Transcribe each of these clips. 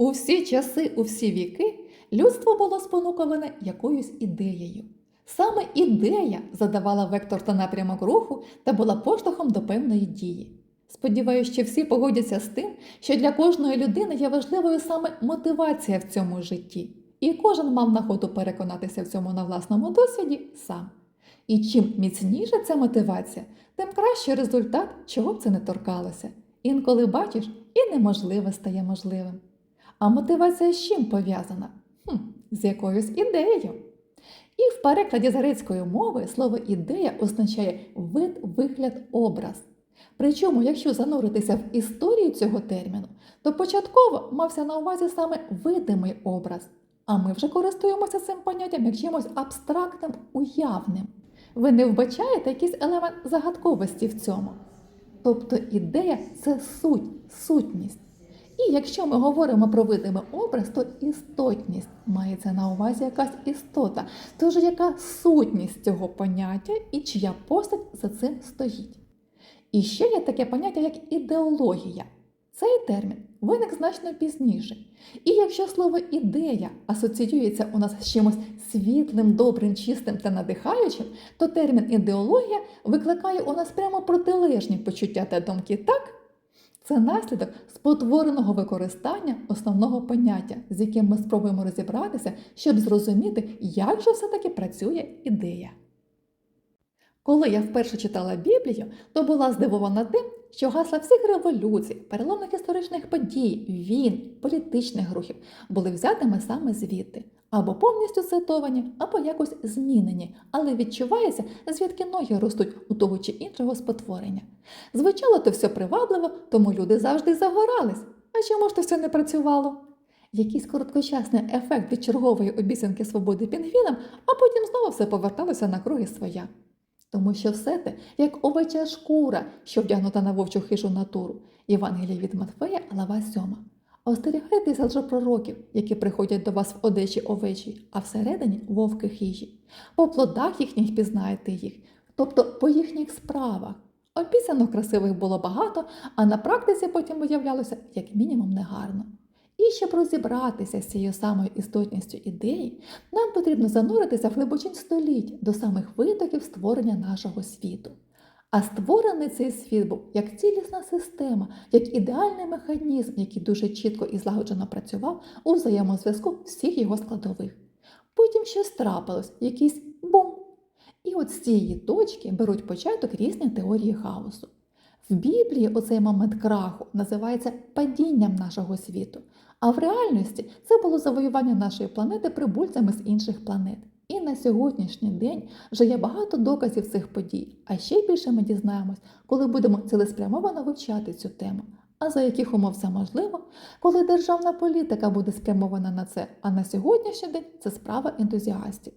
У всі часи, у всі віки людство було спонукане якоюсь ідеєю. Саме ідея задавала вектор та напрямок руху та була поштовхом до певної дії. Сподіваюся, що всі погодяться з тим, що для кожної людини є важливою саме мотивація в цьому житті, і кожен мав нагоду переконатися в цьому на власному досвіді сам. І чим міцніша ця мотивація, тим кращий результат, чого б це не торкалося. Інколи бачиш, і неможливе стає можливим. А мотивація з чим пов'язана? Хм, з якоюсь ідеєю. І в перекладі з грецької мови слово ідея означає вид, вигляд, образ. Причому, якщо зануритися в історію цього терміну, то початково мався на увазі саме видимий образ, а ми вже користуємося цим поняттям як чимось абстрактним, уявним. Ви не вбачаєте якийсь елемент загадковості в цьому. Тобто ідея це суть, сутність. І якщо ми говоримо про видимий образ, то істотність мається на увазі якась істота, тож яка сутність цього поняття і чия постать за цим стоїть. І ще є таке поняття, як ідеологія. Цей термін виник значно пізніше. І якщо слово ідея асоціюється у нас з чимось світлим, добрим, чистим та надихаючим, то термін ідеологія викликає у нас прямо протилежні почуття та думки, так? Це наслідок спотвореного використання основного поняття, з яким ми спробуємо розібратися, щоб зрозуміти, як же все-таки працює ідея. Коли я вперше читала Біблію, то була здивована тим, що гасла всіх революцій, переломних історичних подій, війн, політичних рухів були взятими саме звідти, або повністю цитовані, або якось змінені, але відчувається, звідки ноги ростуть у того чи іншого спотворення. Звучало то все привабливо, тому люди завжди загорались. А чому ж то все не працювало? Якийсь короткочасний ефект від чергової обіцянки свободи пінгвінам, а потім знову все поверталося на круги своя. Тому що все те, як овеча шкура, що вдягнута на вовчу хижу натуру, Євангелія від Матфея, глава 7. Остерігайтеся лжепророків, які приходять до вас в одежі овечій, а всередині вовки хижі. По плодах їхніх пізнаєте їх, тобто по їхніх справах. Обіцянок красивих було багато, а на практиці потім виявлялося як мінімум негарно. І щоб розібратися з цією самою істотністю ідеї, нам потрібно зануритися в глибочинь століть до самих витоків створення нашого світу. А створений цей світ був як цілісна система, як ідеальний механізм, який дуже чітко і злагоджено працював у взаємозв'язку всіх його складових. Потім щось трапилось, якийсь бум. І от з цієї точки беруть початок різні теорії хаосу. В Біблії оцей момент краху називається падінням нашого світу, а в реальності це було завоювання нашої планети прибульцями з інших планет. І на сьогоднішній день вже є багато доказів цих подій, а ще більше ми дізнаємось, коли будемо цілеспрямовано вивчати цю тему. А за яких умов це можливо, коли державна політика буде спрямована на це, а на сьогоднішній день це справа ентузіастів.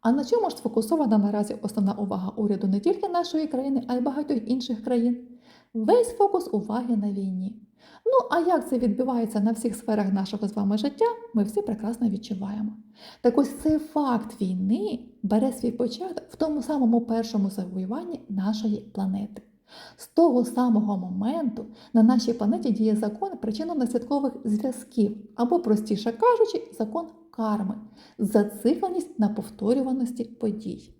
А на чому ж сфокусована наразі основна увага уряду не тільки нашої країни, а й багатьох інших країн? Весь фокус уваги на війні. Ну, а як це відбувається на всіх сферах нашого з вами життя, ми всі прекрасно відчуваємо. Так ось цей факт війни бере свій початок в тому самому першому завоюванні нашої планети. З того самого моменту на нашій планеті діє закон причинно-наслідкових зв'язків, або, простіше кажучи, закон карми, зацикленість на повторюваності подій.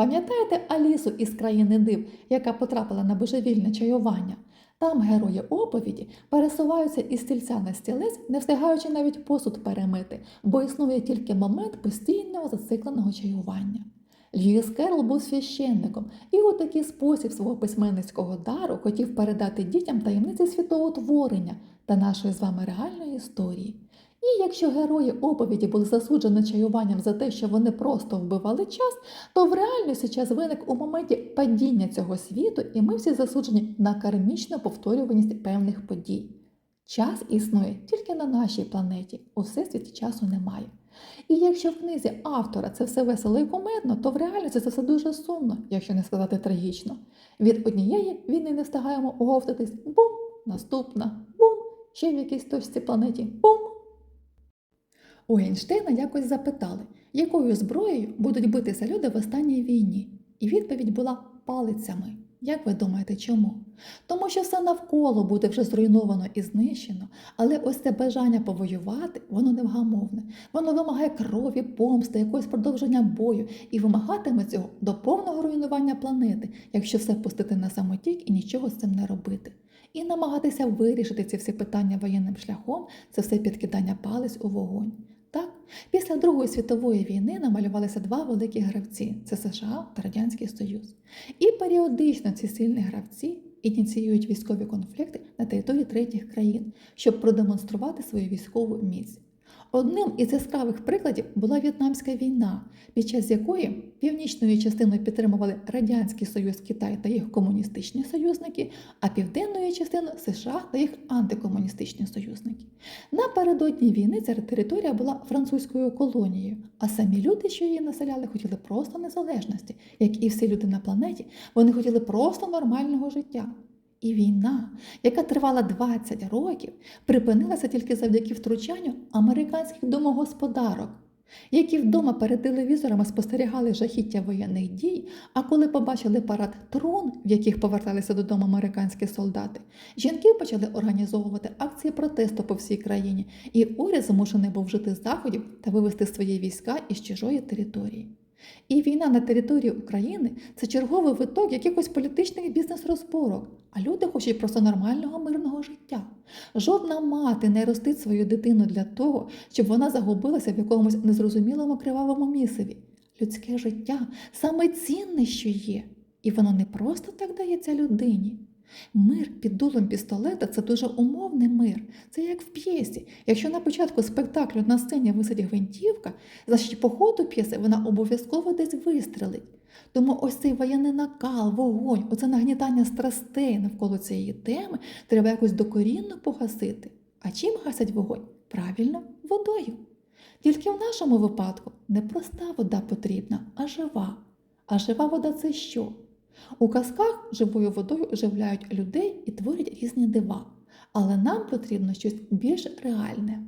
Пам'ятаєте Алісу із країни див, яка потрапила на божевільне чаювання? Там герої оповіді пересуваються із стільця на стілець, не встигаючи навіть посуд перемити, бо існує тільки момент постійного зацикленого чаювання. Льюіс Керол був священником і у такий спосіб свого письменницького дару хотів передати дітям таємниці світового творення та нашої з вами реальної історії. І якщо герої оповіді були засуджені чаюванням за те, що вони просто вбивали час, то в реальності час виник у моменті падіння цього світу, і ми всі засуджені на кармічну повторюваність певних подій. Час існує тільки на нашій планеті, у всесвіті часу немає. І якщо в книзі автора це все весело і кумедно, то в реальності це все дуже сумно, якщо не сказати трагічно. Від однієї війни не встигаємо оговтатись бум, наступна, бум, ще в якійсь точці планеті бум. У Ейнштейна якось запитали, якою зброєю будуть битися люди в останній війні, і відповідь була палицями. Як ви думаєте, чому? Тому що все навколо буде вже зруйновано і знищено, але ось це бажання повоювати, воно невгамовне. Воно вимагає крові, помсти, якогось продовження бою і вимагатиме цього до повного руйнування планети, якщо все пустити на самотік і нічого з цим не робити. І намагатися вирішити ці всі питання воєнним шляхом це все підкидання палець у вогонь. Так, після Другої світової війни намалювалися два великі гравці це США та Радянський Союз. І періодично ці сильні гравці ініціюють військові конфлікти на території третіх країн, щоб продемонструвати свою військову міць. Одним із яскравих прикладів була В'єтнамська війна, під час якої північною частиною підтримували Радянський Союз Китай та їх комуністичні союзники, а південною частиною США та їх антикомуністичні союзники. Напередодні війни ця територія була французькою колонією, а самі люди, що її населяли, хотіли просто незалежності, як і всі люди на планеті, вони хотіли просто нормального життя. І війна, яка тривала 20 років, припинилася тільки завдяки втручанню американських домогосподарок, які вдома перед телевізорами спостерігали жахіття воєнних дій, а коли побачили парад трун, в яких поверталися додому американські солдати, жінки почали організовувати акції протесту по всій країні, і уряд змушений був вжити заходів та вивести свої війська із чужої території. І війна на території України це черговий виток якихось політичних бізнес-розборок, а люди хочуть просто нормального мирного життя. Жодна мати не ростить свою дитину для того, щоб вона загубилася в якомусь незрозумілому кривавому місиві. Людське життя саме цінне, що є, і воно не просто так дається людині. Мир під дулом пістолета це дуже умовний мир. Це як в п'єсі. Якщо на початку спектаклю на сцені висить гвинтівка, значить по ходу п'єси вона обов'язково десь вистрелить. Тому ось цей воєнний накал, вогонь, оце нагнітання страстей навколо цієї теми треба якось докорінно погасити. А чим гасять вогонь? Правильно, водою. Тільки в нашому випадку не проста вода потрібна, а жива. А жива вода це що? У казках живою водою оживляють людей і творять різні дива, але нам потрібно щось більш реальне.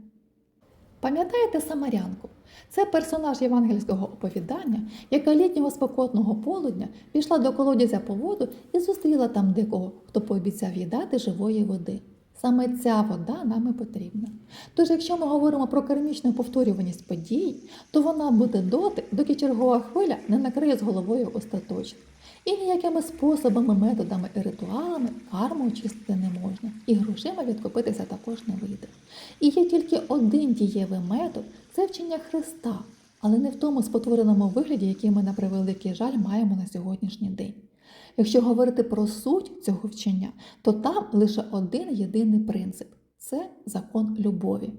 Пам'ятаєте Самарянку? Це персонаж євангельського оповідання, яка літнього спокотного полудня пішла до колодязя по воду і зустріла там дикого, хто пообіцяв їй дати живої води. Саме ця вода нам і потрібна. Тож, якщо ми говоримо про кармічну повторюваність подій, то вона буде доти, доки чергова хвиля не накриє з головою остаточно. І ніякими способами, методами і ритуалами карму очистити не можна, і грошима відкупитися також не вийде. І є тільки один дієвий метод це вчення Христа, але не в тому спотвореному вигляді, який ми на превеликий жаль маємо на сьогоднішній день. Якщо говорити про суть цього вчення, то там лише один єдиний принцип це закон любові.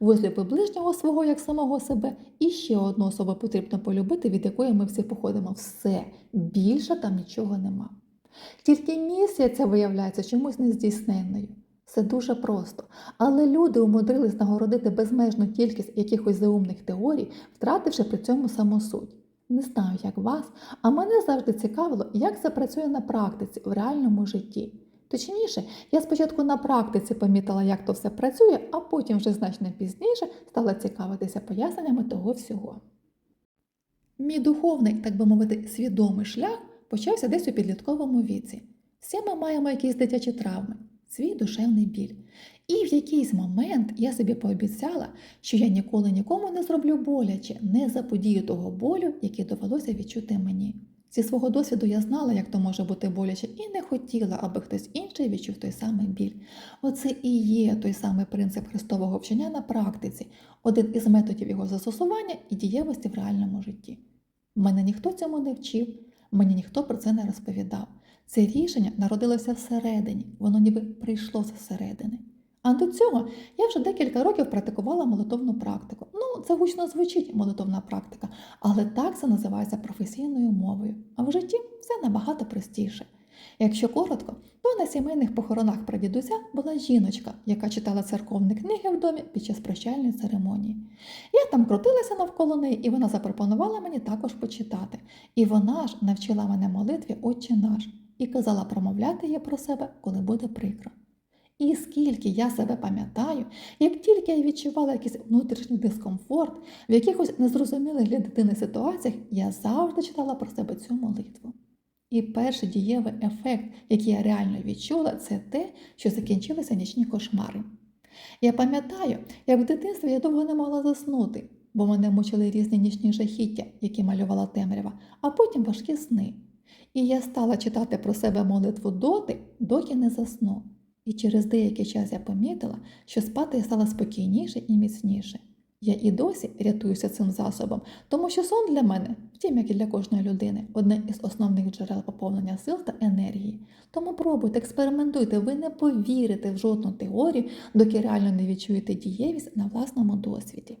Возлюби ближнього свого як самого себе, і ще одну особу потрібно полюбити, від якої ми всі походимо. Все, більше там нічого нема. Тільки місія ця виявляється чомусь нездійсненною. Все дуже просто. Але люди умудрились нагородити безмежну кількість якихось заумних теорій, втративши при цьому саму суть. Не знаю, як вас, а мене завжди цікавило, як це працює на практиці в реальному житті. Точніше, я спочатку на практиці помітила, як то все працює, а потім вже значно пізніше стала цікавитися поясненнями того всього. Мій духовний, так би мовити, свідомий шлях почався десь у підлітковому віці. Всі ми маємо якісь дитячі травми, свій душевний біль. І в якийсь момент я собі пообіцяла, що я ніколи нікому не зроблю боляче, не заподію того болю, який довелося відчути мені. Зі свого досвіду я знала, як то може бути боляче, і не хотіла, аби хтось інший відчув той самий біль. Оце і є той самий принцип Христового вчення на практиці, один із методів його застосування і дієвості в реальному житті. Мене ніхто цьому не вчив, мені ніхто про це не розповідав. Це рішення народилося всередині, воно ніби прийшло зсередини. А до цього я вже декілька років практикувала молитовну практику. Ну, це гучно звучить молитовна практика, але так це називається професійною мовою. А в житті все набагато простіше. Якщо коротко, то на сімейних похоронах прадідуся була жіночка, яка читала церковні книги в домі під час прощальної церемонії. Я там крутилася навколо неї, і вона запропонувала мені також почитати. І вона ж навчила мене молитві Отче наш і казала промовляти її про себе, коли буде прикро. І скільки я себе пам'ятаю, як тільки я відчувала якийсь внутрішній дискомфорт, в якихось незрозумілих для дитини ситуаціях, я завжди читала про себе цю молитву. І перший дієвий ефект, який я реально відчула, це те, що закінчилися нічні кошмари. Я пам'ятаю, як в дитинстві я довго не могла заснути, бо мене мучили різні нічні жахіття, які малювала темрява, а потім важкі сни. І я стала читати про себе молитву доти, доки не засну. І через деякий час я помітила, що спати я стала спокійніше і міцніше. Я і досі рятуюся цим засобом, тому що сон для мене, втім, як і для кожної людини, одне із основних джерел поповнення сил та енергії. Тому пробуйте, експериментуйте, ви не повірите в жодну теорію, доки реально не відчуєте дієвість на власному досвіді.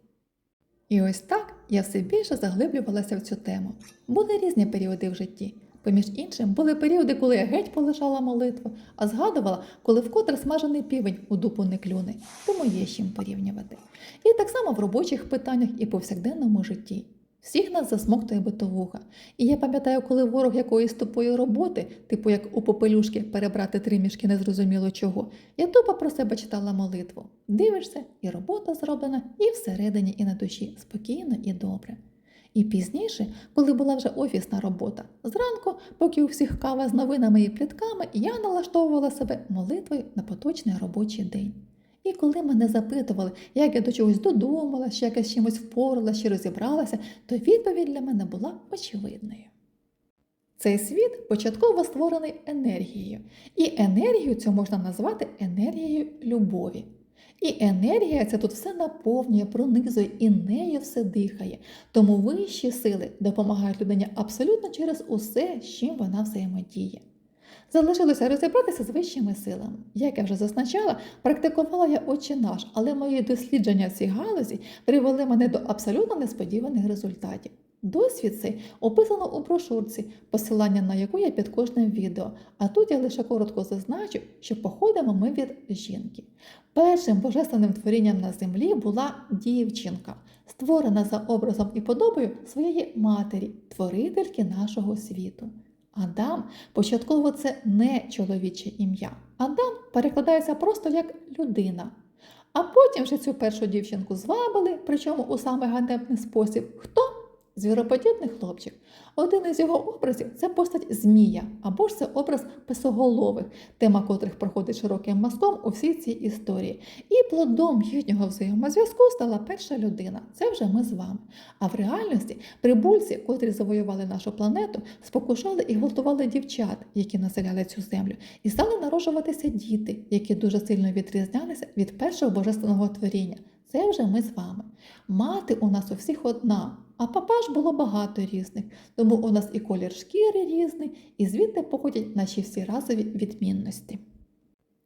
І ось так я все більше заглиблювалася в цю тему. Були різні періоди в житті. Поміж іншим, були періоди, коли я геть полишала молитву, а згадувала, коли вкотре смажений півень у дупу не клюне, тому є чим порівнювати. І так само в робочих питаннях і повсякденному житті. Всіх нас засмоктує битовуха. І я пам'ятаю, коли ворог якоїсь тупої роботи, типу як у попелюшки перебрати три мішки незрозуміло чого, я тупо про себе читала молитву. Дивишся, і робота зроблена, і всередині, і на душі спокійно і добре. І пізніше, коли була вже офісна робота, зранку, поки у всіх кава з новинами і плітками, я налаштовувала себе молитвою на поточний робочий день. І коли мене запитували, як я до чогось додумала, чи як я з чимось впоралася, чи розібралася, то відповідь для мене була очевидною. Цей світ початково створений енергією, і енергію цю можна назвати енергією любові. І енергія це тут все наповнює, пронизує і нею все дихає. Тому вищі сили допомагають людині абсолютно через усе, з чим вона взаємодіє. Залишилося розібратися з вищими силами. Як я вже зазначала, практикувала я «Отче наш, але мої дослідження в цій галузі привели мене до абсолютно несподіваних результатів. Досвід цей описано у брошурці, посилання на яку є під кожним відео. А тут я лише коротко зазначу, що походимо ми від жінки. Першим божественним творінням на землі була дівчинка, створена за образом і подобою своєї матері, творительки нашого світу. Адам початково це не чоловіче ім'я. Адам перекладається просто як людина. А потім вже цю першу дівчинку звабили, причому у саме ганебний спосіб. Хто? Звіроподібний хлопчик. Один із його образів це постать Змія, або ж це образ писоголових, тема котрих проходить широким мазком у всій цій історії. І плодом їхнього взаємозв'язку стала перша людина. Це вже ми з вами. А в реальності прибульці, котрі завоювали нашу планету, спокушали і гвалтували дівчат, які населяли цю землю, і стали народжуватися діти, які дуже сильно відрізнялися від першого божественного творіння. Це вже ми з вами. Мати у нас у всіх одна, а папа ж було багато різних, тому у нас і колір шкіри різний, і звідти походять наші всі разові відмінності.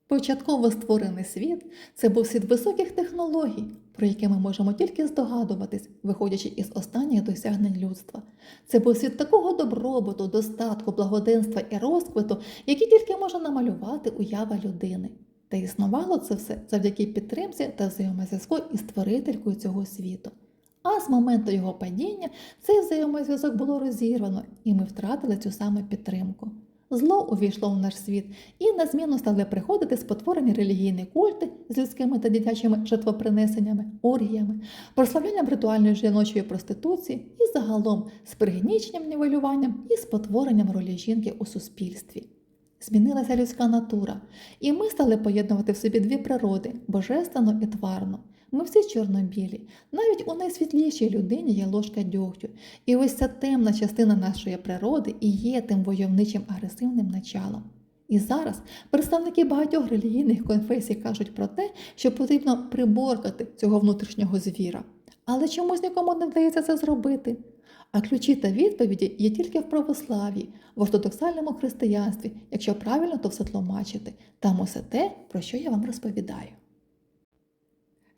Початково створений світ це був світ високих технологій, про які ми можемо тільки здогадуватись, виходячи із останніх досягнень людства. Це був світ такого добробуту, достатку, благоденства і розквиту, які тільки може намалювати уява людини. Та існувало це все завдяки підтримці та взаємозв'язку із створителькою цього світу. А з моменту його падіння цей взаємозв'язок було розірвано, і ми втратили цю саме підтримку. Зло увійшло в наш світ, і на зміну стали приходити спотворені релігійні культи з людськими та дитячими жертвопринесеннями, оргіями, прославлянням ритуальної жіночої проституції і загалом з пригніченням нівелюванням і спотворенням ролі жінки у суспільстві. Змінилася людська натура, і ми стали поєднувати в собі дві природи божественну і тварну. Ми всі чорнобілі, навіть у найсвітлішій людині є ложка дьогтю. І ось ця темна частина нашої природи і є тим войовничим агресивним началом. І зараз представники багатьох релігійних конфесій кажуть про те, що потрібно приборкати цього внутрішнього звіра. Але чомусь нікому не вдається це зробити. А ключі та відповіді є тільки в православ'ї, в ортодоксальному християнстві, якщо правильно то все тлумачити. Там усе те, про що я вам розповідаю.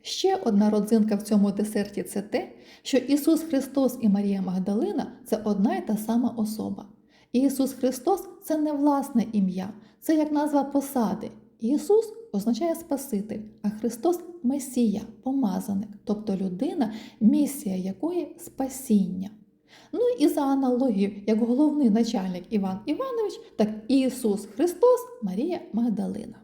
Ще одна родзинка в цьому десерті це те, що Ісус Христос і Марія Магдалина це одна й та сама особа. Ісус Христос це не власне ім'я, це як назва посади. Ісус означає Спаситель, а Христос Месія, помазаник, тобто людина, місія якої спасіння. Ну і за аналогією, як головний начальник Іван Іванович, так і Ісус Христос Марія Магдалина.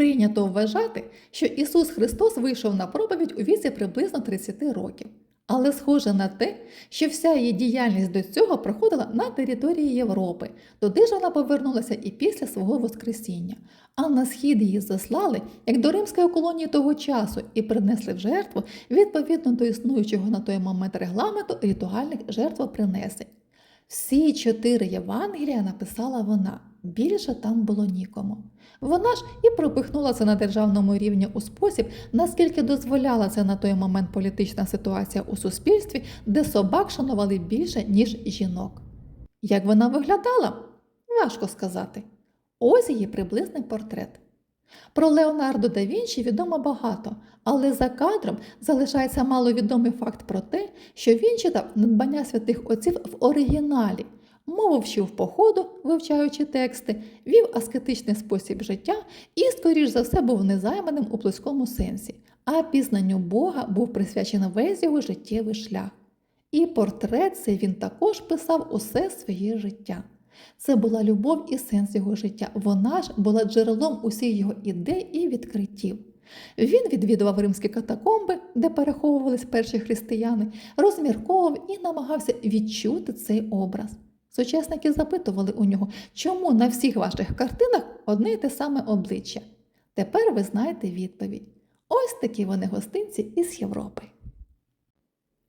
Прийнято вважати, що Ісус Христос вийшов на проповідь у віці приблизно 30 років. Але схоже на те, що вся її діяльність до цього проходила на території Європи. Туди ж вона повернулася і після свого Воскресіння. А на схід її заслали, як до римської колонії того часу, і принесли в жертву відповідно до існуючого на той момент регламенту ритуальних жертвопринесень. Всі чотири Євангелія написала вона, більше там було нікому. Вона ж і пропихнула це на державному рівні у спосіб, наскільки дозволяла це на той момент політична ситуація у суспільстві, де собак шанували більше, ніж жінок. Як вона виглядала? Важко сказати. Ось її приблизний портрет. Про Леонардо да Вінчі відомо багато, але за кадром залишається маловідомий факт про те, що він читав надбання святих отців в оригіналі, мову вчив походу, вивчаючи тексти, вів аскетичний спосіб життя і, скоріш за все, був незайманим у плоскому сенсі, а пізнанню Бога був присвячений весь його життєвий шлях. І портрет цей він також писав усе своє життя. Це була любов і сенс його життя. Вона ж була джерелом усіх його ідей і відкриттів. Він відвідував римські катакомби, де переховувались перші християни, розмірковував і намагався відчути цей образ. Сучасники запитували у нього, чому на всіх ваших картинах одне й те саме обличчя. Тепер ви знаєте відповідь. Ось такі вони гостинці із Європи.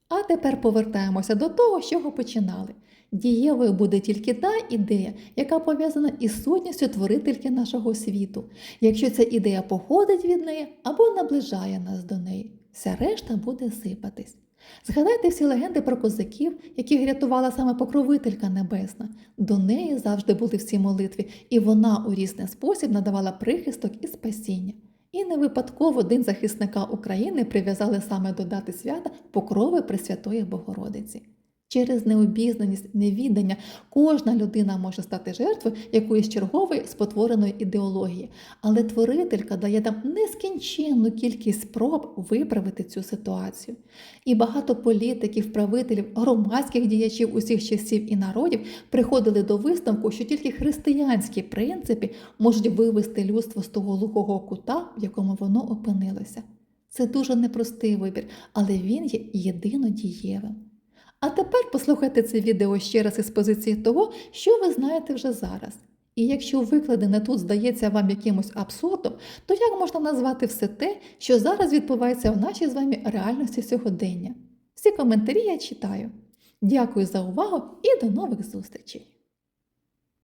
А тепер повертаємося до того, з чого починали. Дієвою буде тільки та ідея, яка пов'язана із сутністю творительки нашого світу, якщо ця ідея походить від неї або наближає нас до неї, вся решта буде сипатись. Згадайте всі легенди про козаків, яких рятувала саме покровителька небесна. До неї завжди були всі молитви, і вона у різний спосіб надавала прихисток і спасіння. І не випадково день захисника України прив'язали саме до дати свята покрови Пресвятої Богородиці. Через необізнаність, невідання кожна людина може стати жертвою якоїсь чергової спотвореної ідеології, але творителька дає нам нескінченну кількість спроб виправити цю ситуацію. І багато політиків, правителів, громадських діячів усіх часів і народів приходили до висновку, що тільки християнські принципи можуть вивести людство з того глухого кута, в якому воно опинилося. Це дуже непростий вибір, але він є єдино дієвим. А тепер послухайте це відео ще раз із позиції того, що ви знаєте вже зараз. І якщо викладене тут здається вам якимось абсурдом, то як можна назвати все те, що зараз відбувається в нашій з вами реальності сьогодення? Всі коментарі я читаю. Дякую за увагу і до нових зустрічей!